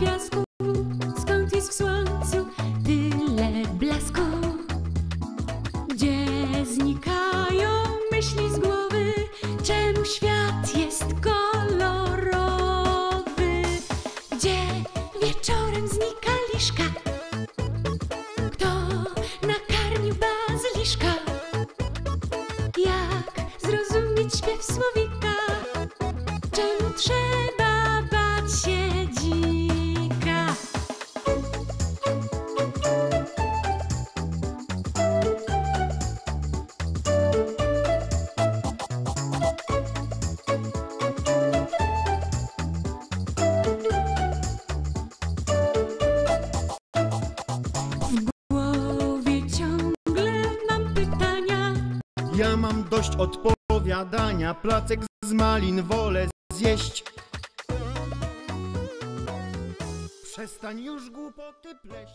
piasku, skąd jest w słońcu tyle blasku? Gdzie znikają myśli z głowy? Czemu świat jest kolorowy? Gdzie wieczorem znika liszka? Kto nakarmił bazyliszka? Jak zrozumieć śpiew słowika? Ja mam dość odpowiadania, placek z malin wolę zjeść. Przestań już głupoty pleść.